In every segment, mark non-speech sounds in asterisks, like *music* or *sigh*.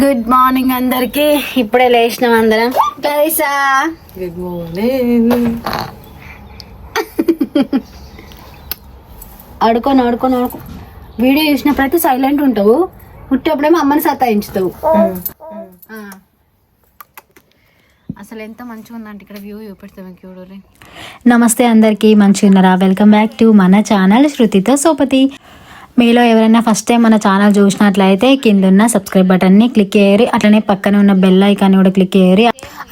Good morning అందరికి. ఇప్పుడే లేచినాం అందరం. క్లరీసా గుడ్ మార్నింగ్ ఆడుకొని ఆడుకొని ఆడుకో. వీడియో చూసినప్పుడైతే సైలెంట్ ఉంటావు. పుట్టేప్పుడేమో అమ్మని సతాయించుతావు. ఆ. అసలు ఎంత మంచిగా ఉందంటే ఇక్కడ వ్యూ చూపెడతాం మీకు చూడరి నమస్తే అందరికీ మంచిగా ఉన్నారా వెల్కమ్ బ్యాక్ టు మన ఛానల్ శృతితో సోపతి మీలో ఎవరైనా ఫస్ట్ టైం మన ఛానల్ చూసినట్లయితే కింద ఉన్న సబ్స్క్రైబ్ బటన్ని క్లిక్ చేయరు అట్లనే పక్కన ఉన్న బెల్ ఐకాన్ కూడా క్లిక్ చేయరు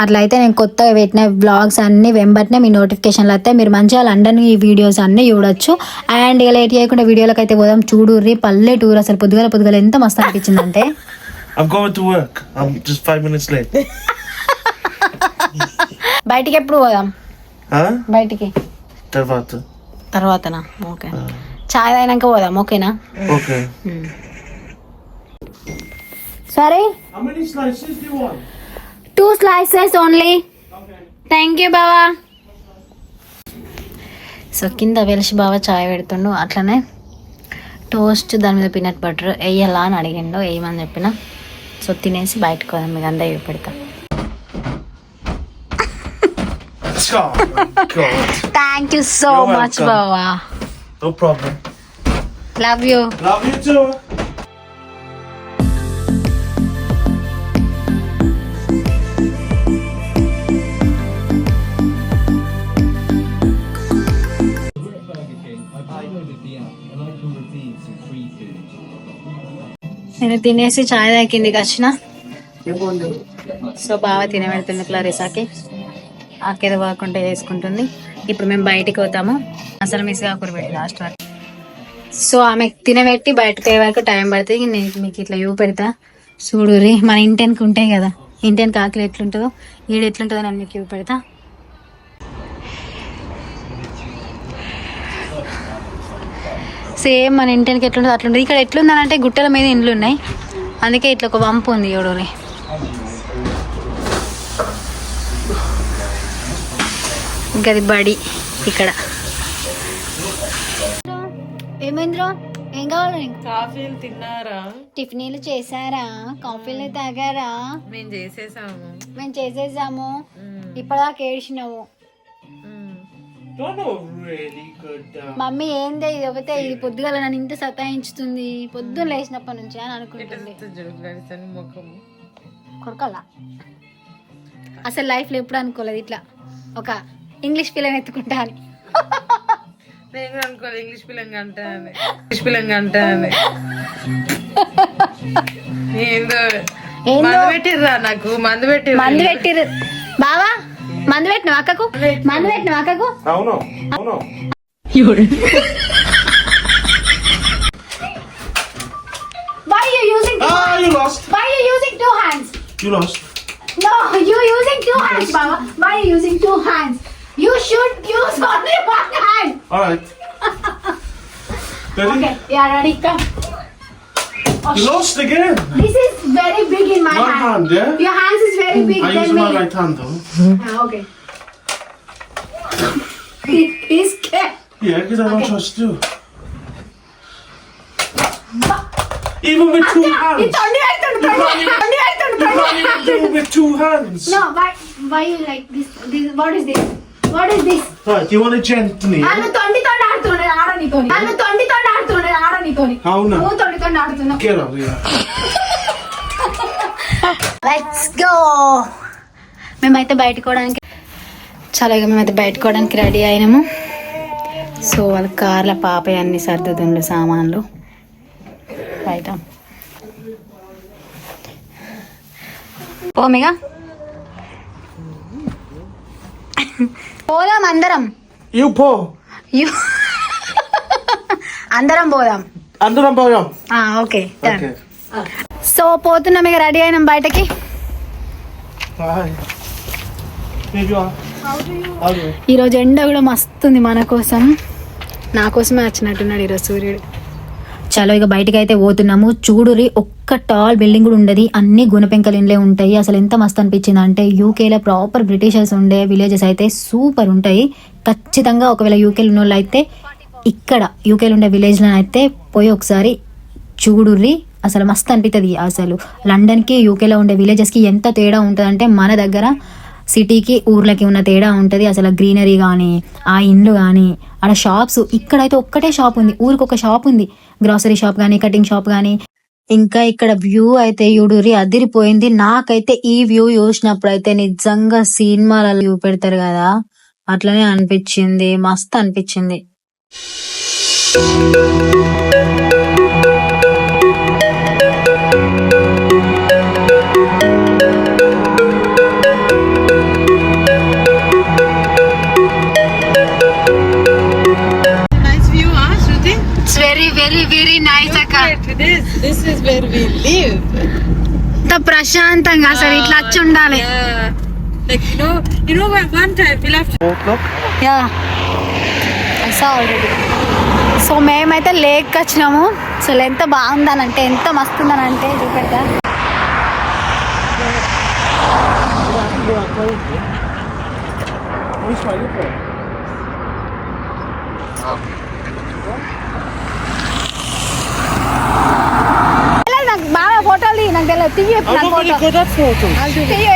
అట్లయితే నేను కొత్తగా పెట్టిన బ్లాగ్స్ అన్ని వెంబట్నే మీ నోటిఫికేషన్లు వస్తాయి. మీరు మంచిగా లండన్ ఈ వీడియోస్ అన్ని చూడొచ్చు. అండ్ ఇక లేట్ చేయకుండా వీడియోలకు అయితే పోదాం. చూడుర్రి పల్లెటూరు అసలు పొద్దుగల పొద్దుగల ఎంత మస్తు అనిపించిందంటే. I'm going to work. I'm just five minutes late. బయటికి ఎప్పుడు పోదాం? బయటికి. Tarvata. తర్వాతనా? ఓకే. చాయ్ తాగినాక పోదాం ఓకేనా. సరే? How many slices do you want? Two slices only thank you బావా సో కింద వెలిసి బావ చాయ్ పెడుతుండు అట్లనే టోస్ట్ దాని మీద పీనట్ బటర్ వేయాలా అని అడిగిండు వేయమని చెప్పిన. సో తినేసి బయటకు పోదాం మీకు అంతా పెడతా. Thank you so much. బావా No problem. Love you Love you too. నేను తినేసి చాయ్ తాగి కిందికి వచ్చిన సో బాగా తినబెడుతుంది క్లారీసాకి. ఆకేదో వాకుంటే వేసుకుంటుంది ఇప్పుడు మేము బయటికి పోతాము. అసలు మిస్ కాకూడదు పెట్టి లాస్ట్ వరకు. సో ఆమె తినబెట్టి బయటకు అయ్యే వరకు టైం పడుతుంది. నేను మీకు ఇట్లా ఇవ్వ పెడతా. చూడురి మన ఇంటెన్కి ఉంటాయి కదా. ఇంటెన్కి ఆకలి ఎట్లుంటుందో ఈడు ఎట్లుంటుందో నేను మీకు ఇవ్వ పెడతా. సేమ్ మన ఇంటెన్కి ఎట్లుంటుందో అట్లుంటుంది. ఇక్కడ ఎట్లుందనంటే గుట్టల మీద ఇండ్లు ఉన్నాయి. అందుకే ఇట్లా ఒక వంపు ఉంది చూడని ఇంకా అది బడి ఇక్కడ. ఏమైందిరా? ఏం కావాలి కాఫీలు తిన్నారా? టిఫినీలు చేశారా? కాఫీలు తాగారా? మేము చేసేసాము. మేము చేసేసాము. ఇప్పటిదాకా. Uh, మమ్మీ ఏందే ఇది ఒకతే ఇది పొద్దుగల నన్ను ఇంత సతాయించుతుంది. పొద్దున్న లేచినప్పటి నుంచి అని అనుకుంటుంది. కొరకల్లా అసలు లైఫ్లో ఎప్పుడు అనుకోలేదు ఇట్లా. ఒక ఇంగ్లీష్ పిల్లని ఎత్తుకుంటా అని నేను కూడా అనుకోవాలి ఇంగ్లీష్ పిల్లంగా అంటా ఇంగ్లీష్ పిల్లంగా అంటా ఏందో? మందు పెట్టిర్రా నాకు మందు పెట్టిర్రు మందు పెట్టిరు బావా మందు పెట్టిన అక్కకు? మందు పెట్టిన. అక్కకు? oh no. Oh no. Why you using Ah, you lost. Why you using two hands You lost. No you using two hands బావా. Why you using two hands You should use only one hand. All right. Ready? Okay, yeah, ready, come. Oh, Lost again. This is very big in my hand. hand, yeah? Your hands is very big. I use than my right hand though. Ah, okay. He- He's scared. Yeah, because I don't trust you. Even with two hands. it's only I can You can't even- only I can You can't even with two hands. No, why, why you like this? This what is this? అవునా? నువ్వు ఆడుతున్నావు. Out here. Let's go మేమైతే బయటకోవడానికి చాలా ఇక మేమైతే బయటకోవడానికి ready అయినాము. So వాళ్ళ కార్ల పాప అన్ని సర్దుతుండ్రు సామాన్లు. బయట. ఓమిగా పోదాం అందరం You pull. యు- అందరం పోదాం bottom. ఆ, ఓకే. సో పోతున్నాం ఇక రెడీ అయినాం బయటకి? ఈరోజు ఎండ కూడా మస్తుంది మన కోసం నా కోసమే వచ్చినట్టున్నాడు ఈరోజు సూర్యుడు చలో ఇక బయటకు అయితే పోతున్నాము. చూడురి ఒక్క టాల్ బిల్డింగ్ కూడా ఉండదు. అన్ని గుణపెంకలు ఇండ్లే ఉంటాయి. అసలు ఎంత మస్తు అనిపించింది అంటే యూకేలో ప్రాపర్ బ్రిటిషర్స్ ఉండే విలేజెస్ అయితే సూపర్ ఉంటాయి. ఖచ్చితంగా ఒకవేళ యూకేలో ఉన్న వాళ్ళు అయితే ఇక్కడ యూకేలో ఉండే విలేజ్లో అయితే పోయి ఒకసారి చూడుర్రి. అసలు మస్తు అనిపిస్తుంది అసలు. లండన్కి యూకేలో ఉండే విలేజెస్కి ఎంత తేడా ఉంటుందంటే మన దగ్గర సిటీకి ఊర్లకి ఉన్న తేడా ఉంటుంది. అసలు గ్రీనరీ కానీ ఆ ఇండ్లు కానీ ఆడ షాప్స్ ఇక్కడైతే ఒక్కటే షాప్ ఉంది. ఊరికి ఒక షాప్ ఉంది. గ్రాసరీ షాప్ కానీ కటింగ్ షాప్ కానీ ఇంకా ఇక్కడ వ్యూ అయితే యూడూరి అదిరిపోయింది. నాకైతే ఈ వ్యూ చూసినప్పుడు అయితే నిజంగా సినిమాలలో వ్యూ పెడతారు కదా. అట్లనే అనిపించింది. మస్తు అనిపించింది. ప్రశాంతంగా అసలు ఇట్లా వచ్చి ఉండాలి Yeah. Like, you know, you know, what, one time we left yeah already so మేమైతే లేక్ వచ్చినాము అసలు ఎంత బాగుందనంటే ఎంత మస్తు ఉందనంటే చూపెడతా తెలియదు నాకు బాగా ఫోటోలు తీయి, నాకు తెలియదు తీయ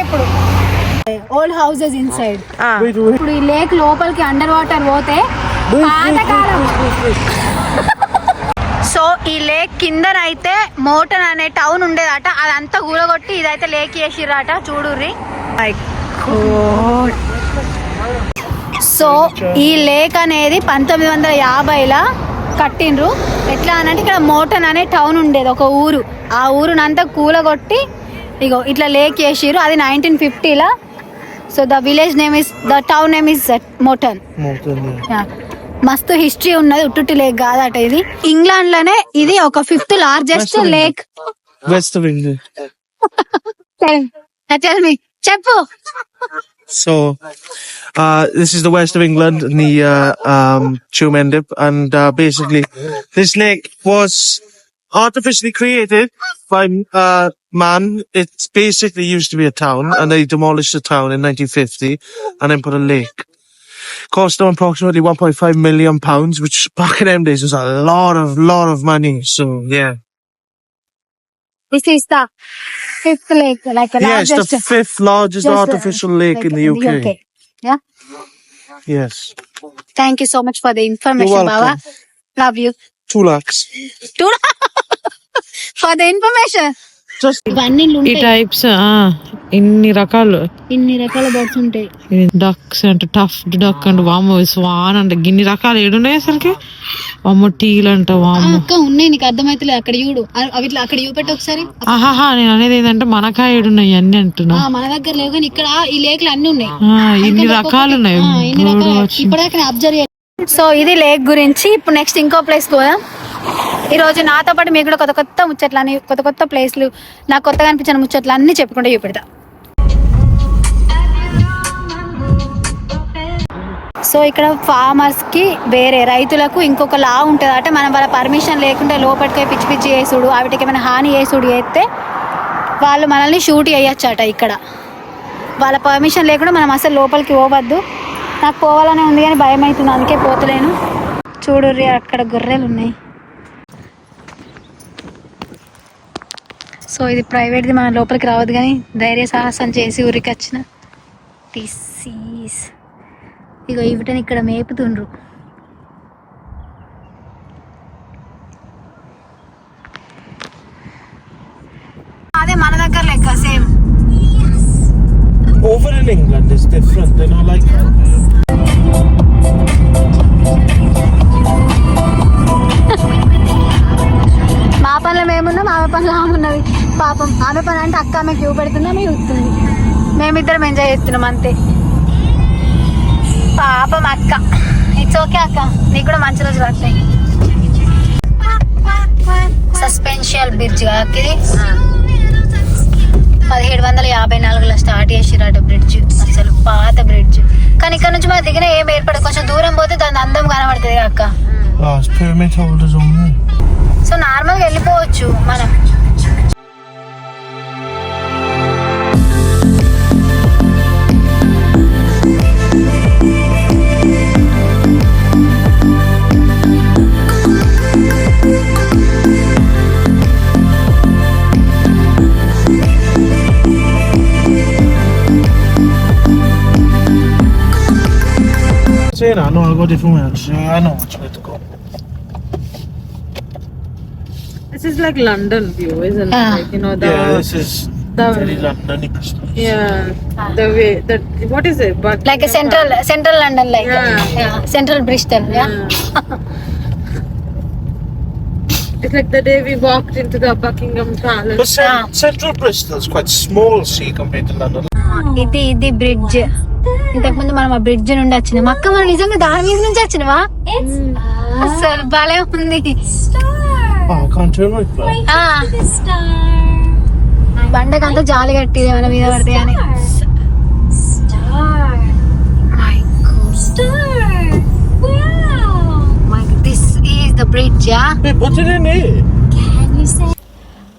ఇప్పుడు. తీయ old houses inside Wait, wait. ఇప్పుడు ఈ లేక్ లోపలికి అండర్ వాటర్ పోతే సో ఈ లేక్ కిందనైతే మోటన్ అనే టౌన్ ఉండేదట. అదంతా కూలగొట్టి ఇదైతే లేక్ చేసిర్రట. చూడుర్రి సో ఈ లేక్ అనేది పంతొమ్మిది వందల యాభైలో కట్టిండ్రు. ఎట్లా అనంటే ఇక్కడ మోటన్ అనే టౌన్ ఉండేది ఒక ఊరు. ఆ ఊరునంతా కూలగొట్టి ఇగో ఇట్లా లేక్ చేసిర్రు అది నైన్టీన్ ఫిఫ్టీలో so the village name is the town name is మోటన్. మస్తు హిస్టరీ ఉన్నది ఉట్టుట్టి లేక్ కాదట ఇది. ఇంగ్లాండ్లోనే ఇది ఒక fifth largest lake of England. చెప్పు. So, uh, this is the west of England in the uh, um, Chumendip, and uh, basically, this lake was artificially created by uh, man. It's basically used to be a town, and they demolished the town in 1950, and then put a lake. Cost them approximately 1.5 million pounds, which back in them days was a lot of lot of money. So yeah, this is the fifth lake, like the Yes, the largest. fifth largest uh, artificial lake in the UK. Yeah. Yes. Thank you so much for the information, You're Baba. Love you. Two lakhs. Too *laughs* for the information. ఈ ఉంటాయి. Types ఇన్ని రకాలు. ఇన్ని రకాల birds ఉంటాయి. Ducks అంటే tuft duck అంటే వాము స్వాన్ అంటే గిన్ని రకాలు ఏడున్నాయి అసలుకి? వాము టీలు అంట వాము అక్క ఉన్నాయి నీకు అర్థమైతలేదు అక్కడ చూడు. అవి ఇట్లా అక్కడ చూపెట్టు ఒకసారి. ఆహాహా నేను అనేది ఏంటంటే మనకాయ ఏడున్నాయి అన్ని అంటున్నా. ఆ, మన దగ్గర లేవు కానీ ఇక్కడ ఈ లేక్లు అన్ని ఉన్నాయి. ఆ, ఇన్ని రకాలు ఉన్నాయి. ఇప్పటిదాకా అబ్జర్వ్ సో ఇది లేక్ గురించి. ఇప్పుడు నెక్స్ట్ ఇంకో ప్లేస్ పోదాం. ఈ రోజు నాతో పాటు మీకు కూడా కొత్త కొత్త ముచ్చట్లు అని కొత్త కొత్త ప్లేస్లు నాకు కొత్తగా అనిపించిన ముచ్చట్లు అన్ని చెప్పుకుంటే చూపెడతా. సో ఇక్కడ ఫార్మర్స్కి వేరే రైతులకు ఇంకొక లా ఉంటుంది అంటే మనం వాళ్ళ పర్మిషన్ లేకుండా లోపలికి పిచ్చి పిచ్చి చేసుడు వాటికి ఏమైనా హాని చేసుడు చేస్తే వాళ్ళు మనల్ని షూట్ చేయొచ్చట ఇక్కడ. వాళ్ళ పర్మిషన్ లేకుండా మనం అసలు లోపలికి పోవద్దు. నాకు పోవాలనే ఉంది కానీ భయం అవుతుంది అందుకే పోతలేను. చూడు అక్కడ గొర్రెలు ఉన్నాయి సో ఇది ప్రైవేట్ది మన లోపలికి రావద్దు కానీ ధైర్య సాహసం చేసి ఊరికి వచ్చిన టిసీస్ ఇగో ఇవిటని ఇక్కడ మేపుతుండ్రు అదే మన దగ్గర లెక్క same over in England is different. They're not like that. ఉన్నాం ఆమె పనులు ఆమె ఉన్నది. పాపం ఆమె పని అంటే అక్క ఆమె క్యూ పెడుతుంది చూస్తుంది. మేమిద్దరం ఎంజాయ్ చేస్తున్నాం అంతే. పాపం అక్క. ఇట్స్ ఓకే అక్క. నీకు కూడా మంచి రోజులు వస్తాయి. సస్పెన్షియల్ బ్రిడ్జ్ ఇది పదిహేడు వందల యాభై నాలుగులో స్టార్ట్ చేసిరట బ్రిడ్జ్ అసలు పాత బ్రిడ్జ్ కానీ ఇక్కడ నుంచి మనం దిగిన ఏం ఏర్పడదు. కొంచెం దూరం పోతే దాని అందం కనబడుతుంది అక్క. సో నార్మల్గా వెళ్ళిపోవచ్చు మనం sera, no, al Gode Fiume non ci, eh ah, no, ci metto qua. is like London view, isn't it? Ah. Like, you know, the, yeah, this is the- very London Bristol. yeah, the way, that, what is it? But like central central London like Yeah. Central Bristol It's like the day we walked into the Buckingham Palace. But cen- Ah. central Bristol is quite small, see, compared to London. ఇది ఇది bridge ఇంతకు ముందు మనం ఆ bridge నుండి వచ్చినాం అక్క మనం నిజంగా దాని మీద నుంచి వచ్చినవా అసలు భలే ఉంది Oh. ఆ, బండకంతా జాలి కట్టింది మన మీద పడితే అని. This is the bridge yeah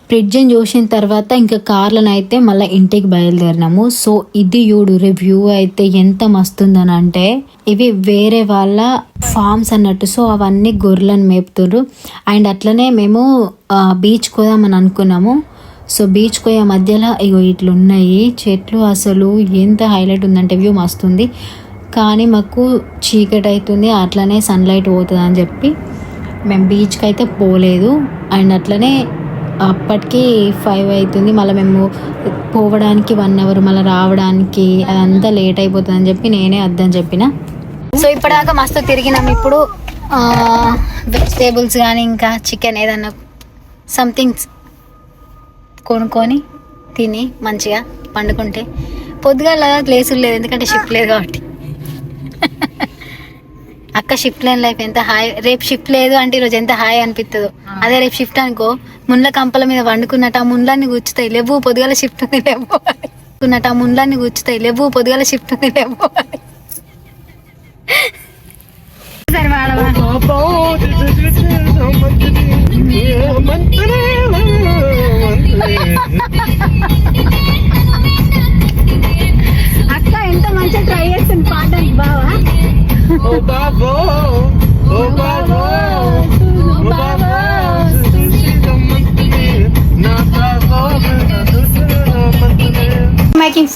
ఫ్రిడ్జ్ని చూసిన తర్వాత ఇంకా కార్లను అయితే మళ్ళీ ఇంటికి బయలుదేరినాము. సో ఇది యూడు రివ్యూ అయితే ఎంత మస్తుందని అంటే ఇవి వేరే వాళ్ళ ఫార్మ్స్ అన్నట్టు. సో అవన్నీ గొర్రెలను మేపుతుర్రు. అండ్ అట్లనే మేము బీచ్ పోదామని అనుకున్నాము. సో బీచ్ పోయే మధ్యలో ఇగో ఇట్లున్నాయి. చెట్లు అసలు ఎంత హైలైట్ ఉందంటే వ్యూ మస్తుంది. కానీ మాకు చీకటి అవుతుంది అట్లనే సన్లైట్ పోతుంది అని చెప్పి మేము బీచ్కి అయితే పోలేదు. అండ్ అట్లనే అప్పటికి ఫైవ్ అవుతుంది. మళ్ళీ మేము పోవడానికి వన్ అవర్ మళ్ళీ రావడానికి అదంతా లేట్ అయిపోతుంది అని చెప్పి నేనే అద్దని చెప్పిన. సో ఇప్పటిదాకా మస్తు తిరిగినాం ఇప్పుడు. వెజిటేబుల్స్ కానీ ఇంకా చికెన్ ఏదన్నా సంథింగ్స్ కొనుక్కొని తిని మంచిగా పండుకుంటే పొద్దుగాల ప్లేసులు లేదు ఎందుకంటే షిఫ్ట్ లేదు కాబట్టి. *laughs* అక్క షిఫ్ట్ లేని లైఫ్ ఎంత హాయ్ రేపు షిఫ్ట్ లేదు అంటే ఈరోజు ఎంత హాయ్ అనిపిస్తుందో అదే రేపు షిఫ్ట్ అనుకో ముండ్ల కంపల మీద వండుకున్నట్టు ఆ ముండ్లన్నీ గుచ్చుతాయి లేవు పొద్దుగాల షిఫ్ట్ ఉంది లేవు అనుకున్నట్టు ఆ ముండ్లన్నీ గుచ్చుతాయి లేవు పొద్దుగాల షిఫ్ట్ ఉంది లేవు సరే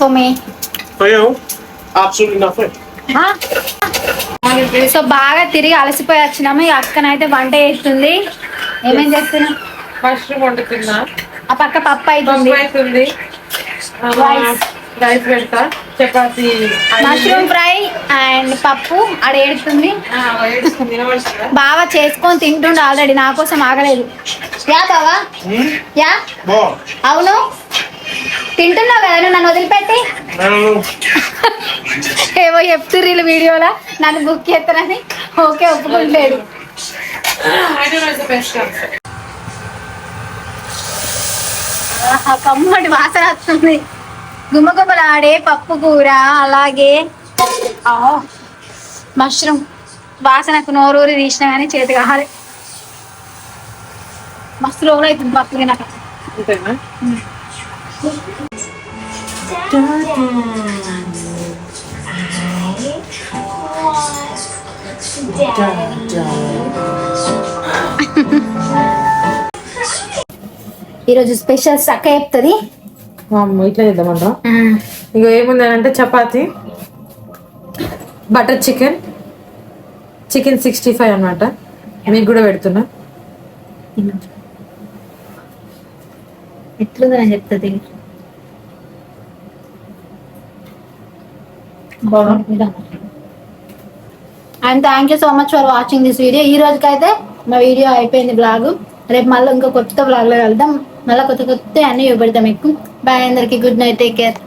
making for me For you? Absolutely nothing. సో బాగా తిరిగి అలసిపోయి వచ్చినాము. ఈ అక్కనైతే వంట చేస్తుంది. ఏమేం చేస్తున్నాం మష్రూమ్ వండుతున్నా. ఆ పక్క పప్పు అవుతుంది. రైస్ పెడతా. చపాతి మష్రూమ్ ఫ్రై అండ్ పప్పు ఆడ ఏడుతుంది. బాగా చేసుకొని తింటుండే ఆల్రెడీ. నా కోసం ఆగలేదు. యా బావా. యా? What? అవును? తింటున్నావు కదా నన్ను వదిలిపెట్టి. ఏవో చెప్తుర్రు వీడియోలో? నన్ను బుక్ చేస్తానని ఓకే. ఆహా, కమ్మటి వాసన వస్తుంది. గుమ్మగుమ్మలాడే పప్పు కూర అలాగే మష్రూమ్. వాసనకు నోరూరి తీసిన కానీ చేతి కావాలి మస్తు రోజులు అవుతుంది పప్పు తినక. అంతేనా? ఈరోజు స్పెషల్ సక్క చెప్తుంది. ఇట్లా చేద్దామంటా? ఇక ఏముంది అంటే chapati butter chicken chicken sixty five అనమాట మీకు కూడా పెడుతున్నా. ఎట్లుందని చెప్తుంది and thank you so much for watching this video ఈ రోజుకైతే మా వీడియో అయిపోయింది బ్లాగ్ రేపు మళ్ళీ ఇంకో కొత్త బ్లాగ్లో వెళ్దాం మళ్ళీ కొత్త కొత్త అన్ని చూపెడతాం మీకు బాయ్ అందరికి. Good night take care